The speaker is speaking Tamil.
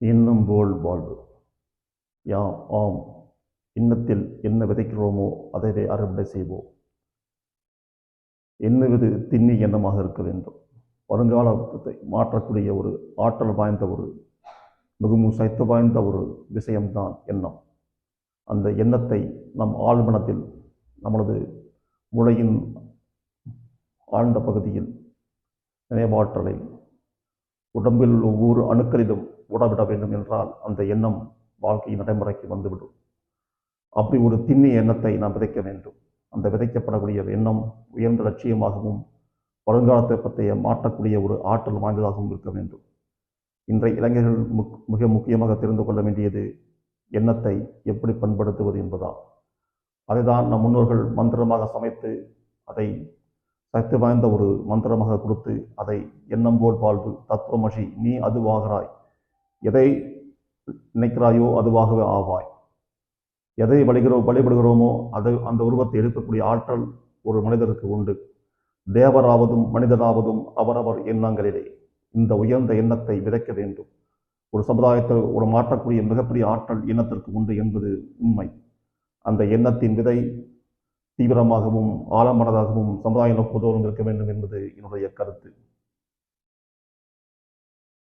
இன்னும் போல் வாழ்வு. யாம் ஆம் இன்னத்தில் என்ன விதைக்கிறோமோ அதை அறுவடை செய்வோம். எண்ணுவது திண்ணி எண்ணமாக இருக்க வேண்டும். வருங்காலத்தை மாற்றக்கூடிய ஒரு ஆற்றல் வாய்ந்த ஒரு மிகவும் சைத்து வாய்ந்த ஒரு விஷயம்தான் எண்ணம். அந்த எண்ணத்தை நம் ஆழ்மனத்தில் நமது மூளையின் ஆழ்ந்த பகுதியில் நினைவாற்றலை உடம்பில் ஒவ்வொரு அணுக்களிலும் உடவிட வேண்டும் என்றால் அந்த எண்ணம் வாழ்க்கை நடைமுறைக்கு வந்துவிடும். அப்படி ஒரு திண்ணிய எண்ணத்தை நாம் விதைக்க வேண்டும். அந்த விதைக்கப்படக்கூடிய எண்ணம் உயர்ந்த லட்சியமாகவும் வருங்காலத்தை பற்றிய மாற்றக்கூடிய ஒரு ஆற்றல் வாய்ந்ததாகவும் இருக்க வேண்டும். இன்றைய இளைஞர்கள் முக் மிக முக்கியமாக தெரிந்து கொள்ள வேண்டியது எண்ணத்தை எப்படி பண்படுத்துவது என்பதால். அதைதான் நம் முன்னோர்கள் மந்திரமாக சமைத்து அதை சக்தி வாய்ந்த ஒரு மந்திரமாக கொடுத்து அதை எண்ணம் போல் வாழ்வு தத்துவமஷி நீ அதுவாகிறாய். எதை நினைக்கிறாயோ அதுவாகவே ஆவாய். எதை வழிகிறோ வழிபடுகிறோமோ அது அந்த உருவத்தை எடுக்கக்கூடிய ஆற்றல் ஒரு மனிதருக்கு உண்டு. தேவராவதும் மனிதராவதும் அவரவர் எண்ணங்களிலே. இந்த உயர்ந்த எண்ணத்தை விதைக்க வேண்டும். ஒரு சமுதாயத்தில் ஒரு மாற்றக்கூடிய மிகப்பெரிய ஆற்றல் எண்ணத்திற்கு உண்டு என்பது உண்மை. அந்த எண்ணத்தின் விதை தீவிரமாகவும் ஆழமானதாகவும் சமுதாய நோக்கத்தோடும் இருக்க வேண்டும் என்பது என்னுடைய கருத்து.